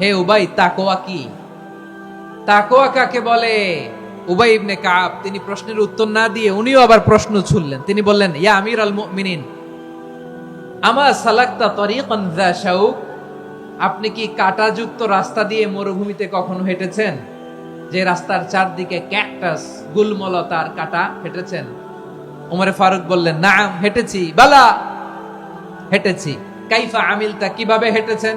হে উবাই তাকোয়া কি? তাকোয়া কাকে বলে? উবাই ইবনে কাব, তিনি প্রশ্নের উত্তর না দিয়ে উনিও আবার প্রশ্ন ছুড়লেন। তিনি বললেন, ইয়া আমির আল মুমিনিন, আমা সালাক্তা তরিকান যা শাউক? আপনি কি কাঁটাযুক্ত রাস্তা দিয়ে মরুভূমিতে কখনো হেঁটেছেন? যে রাস্তার চারদিকে ক্যাকটাস গুলমলতার কাটা হেঁটেছেন? উমরে ফারুক বললেন না হেঁটেছি, বালা, হেঁটেছি। কাইফা আমিলতা কীভাবে হেঁটেছেন?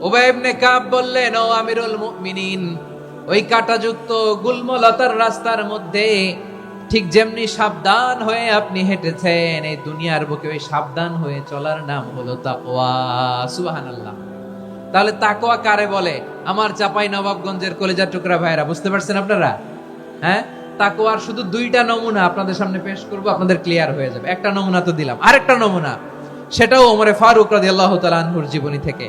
উবাই ইবনে কাব বললেন, ও আমিরুল মুমিনিন, ওই কাটাযুক্ত গুলমলতার রাস্তার মধ্যে ঠিক যেমনি সাবধান হয়ে আপনি হেঁটেছেন, এই দুনিয়ার বুকে ওই সাবধান হয়ে চলার নাম হলো তাকওয়া। সুবহানাল্লাহ। তাহলে তাকওয়া কারে বলে? আমার চাপাই নবাবগঞ্জের কলেজা টুকরা ভাইরা বুঝতে পারছেন আপনারা? হ্যাঁ? তাকওয়ার শুধু দুইটা নমুনা আপনাদের সামনে পেশ করব, আপনাদের ক্লিয়ার হয়ে যাবে। একটা নমুনা তো দিলাম। আরেকটা নমুনা, সেটাও ওমরে ফারুক রাদিয়াল্লাহু তাআলা আনহুর জীবনী থেকে।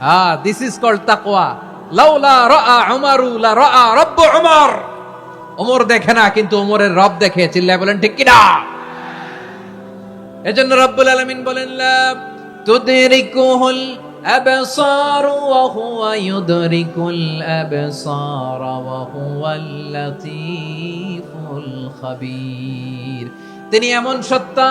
হ্যাঁ দিস ইজ লাউলা লা রাআ রব্ব উমর। ওমর দেখে না, কিন্তু ওমরের রব দেখে, চিল্লায় বলেন, ঠিক কিনা? এজন্য রব্বুল আলামিন বলেন, লা তুদরিকুহুল হুয়াল লাতীফুল খাবীর। তিনি এমন সত্তা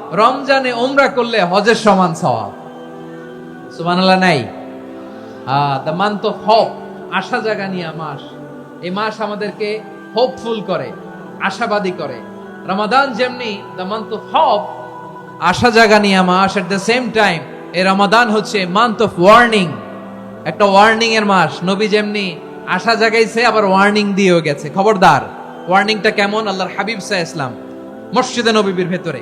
রমজানে ওমরা করলে হজের সমান সওয়াব। সুবহানাল্লাহ, নাই? দ্য মান্থ অফ হোপ আশা জাগানিয়া মাস। এই মাস আমাদেরকে হোপফুল করে, আশাবাদী করে। রমাদান যেমনি দ্য মান্থ অফ হোপ আশা জাগানিয়া মাস। এট দ্য সেম টাইম এই রমাদান হচ্ছে মান্থ অফ ওয়ার্নিং একটা ওয়ার্নিং এর মাস। নবী যেমনি আশা জাগাইছে, আবার ওয়ার্নিং দিয়েও গেছে। খবরদার ওয়ার্নিংটা কেমন? আল্লাহর হাবিব সাহ ইসলাম মসজিদে নবীর ভেতরে।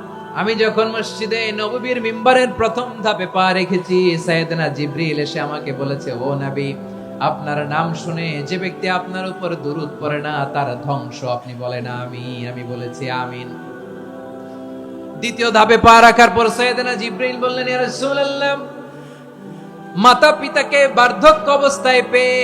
আমি যখন মসজিদে নববীর মিম্বারের প্রথম ধাপে পা রেখেছি, সাইয়েদনা জিবরিল এসে আমাকে বলেছে, ও নবী, আপনার নাম শুনে যে ব্যক্তি আপনার উপর দুরুদ পড়ে না, তার ধ্বংস আপনি বলেন আমি আমি বলেছি, আমিন। দ্বিতীয় ধাপে পা রাখার পর সৈয়দনা জিব্রাইল বললেন, ইয়া রাসূলুল্লাহ মাতা পিতাকে বার্ধক্য অবস্থায় পেয়ে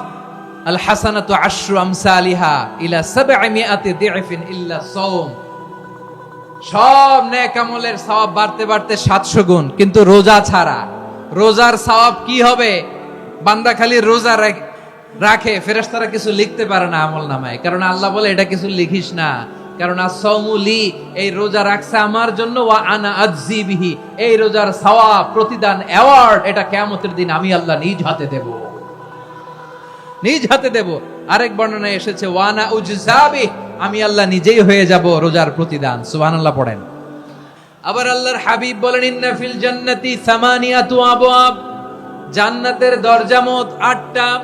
আল হাসানাতু আশরু আমসালিহা ইলা সাবঈমিআতি দিফিন ইল্লা সাওম। সব নেক আমলের সওয়াব বাড়তে বাড়তে 700 গুণ, কিন্তু রোজা ছাড়া। রোজার সওয়াব কি হবে? বান্দা খালি রোজা রাখ- ফেরেশতারা কিছু লিখতে পারে না আমল নামায়। কারণ আল্লাহ বলে, এটা কিছু লিখিস না। কারণ আসৌমুলি এই রোজা রাখছে আমার জন্য, ওয়া আনা আজজি বিহি। এই রোজার সওয়াব, প্রতিদান, অ্যাওয়ার্ড, এটা কিয়ামতের দিন আমি আল্লাহ নিজ হাতে দেব। নিজ হাতে দেব। আরেক বর্ণনায় এসেছে, ওয়ানা উজজাবি আমি আল্লাহ নিজেই হয়ে যাব রোজার প্রতিদান। সুবহানাল্লাহ পড়েন। আবার আল্লাহর হাবিব বলেন, ইন্না ফিল জান্নাতি সামানিয়াতু আবওয়াব জান্নাতের দরজা মোট আটটা।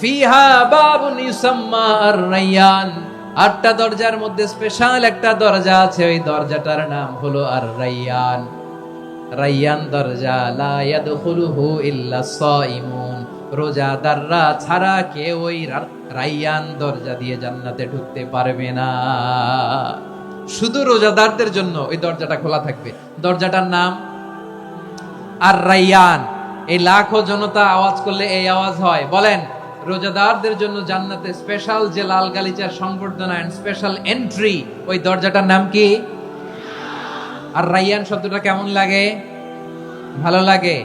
ফিহা বাবুন ইউসাম্মা আর-রায়্যান আটটা দরজার মধ্যে স্পেশাল একটা দরজা আছে, ওই দরজাটার নাম হলো আর-রায়্যান রাইয়ান দরজা, লা ইয়াদখুলুহু ইল্লা সাইমুন। রোজাদাররা ছাড়া কেউ ওই রাইয়ান দরজা দিয়ে জান্নাতে ঢুকতে পারবে না। শুধু রোজাদারদের জন্য ওই দরজাটা খোলা থাকবে। দরজাটার নাম আর রাইয়ান এই লাখো জনতা আওয়াজ করলে এই আওয়াজ হয়। বলেন, রোজাদারদের জন্য জান্নাতে স্পেশাল যে লাল গালিচার সংবর্ধনা এন্ড স্পেশাল এন্ট্রি ওই দরজাটার নাম কি? আর রাইয়ান শব্দটা কেমন লাগে? ভালো লাগে?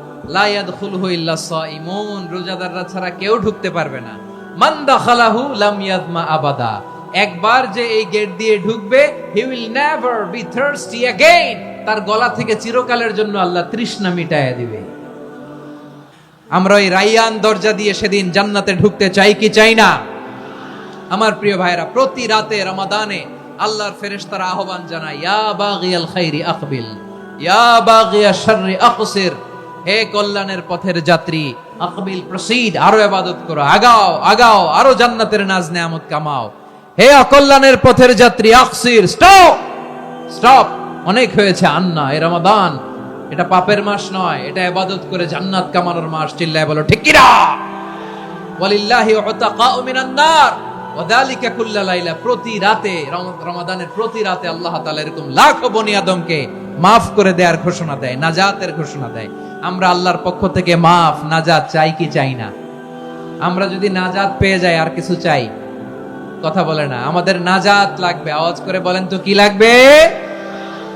লা ইয়াদখুলহু ইল্লা সাইমুন রোজাদাররা ছাড়া কেউ ঢুকতে পারবে না মান দাখালাহু লাম ইয়াদমা আবাদা একবার যে এই গেট দিয়ে ঢুকবে he will never be thirsty again তার গলা থেকে চিরকালের জন্য আল্লাহ তৃষ্ণা মিটায়া দিবে আমরা ওই রাইয়ান দরজা দিয়ে সেদিন জান্নাতে ঢুকতে চাই কি চাই না আমার প্রিয় ভাইরা প্রতি রাতে রমাদানে আল্লাহর ফেরেশতারা আহ্বান জানায় ইয়া বাগিয়াল খাইরি আকবিল ইয়া বাগিয়া শাররি আকসির হে কল্যাণের পথের যাত্রী, আকবিল প্রসিড আরও ইবাদত করো। আগাও আগাও, আরও জান্নাতের নাজ নেয়ামত কামাও। হে অকল্যাণের পথের যাত্রী, আকসির, স্টপ! স্টপ! অনেক হয়েছে আন্না, এ রমাদান। এটা পাপের মাস নয়, এটা ইবাদত করে জান্নাত কামানোর মাস, চিল্লায় বলো, ঠিক ওয়ালিল্লাহি উতাকাউ মিনান নার। ওয়াদালিকা কুল্লা লাইলা, প্রতি রাতে, রম- রমাদানের প্রতি রাতে আল্লাহ তাআলা এরকম লাখো বনি আদমকে মাফ করে দেওয়ার ঘোষণা দেয়, নাজাতের ঘোষণা দেয়। আমরা আল্লাহর পক্ষ থেকে মাফ, নাজাত চাই কি চাই না? আমরা যদি নাজাত পেয়ে যাই, আর কিছু চাই? কথা বলে না, আমাদের নাজাত লাগবে। আওয়াজ করে বলেন তো, কি লাগবে?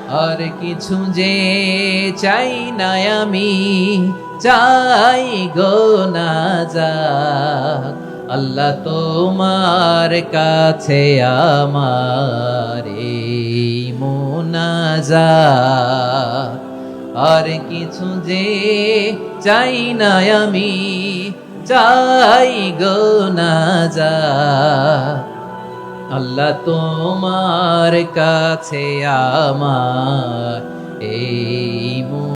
আর কিছু যে চাই না আমি, চাই গো নাজাত। আল্লাহ তোমার কাছে আমার এই মোনাজাত। আর কিছু যে চাই না আমি, চাই গো না যা। আল্লাহ তোমার কাছে আমার এই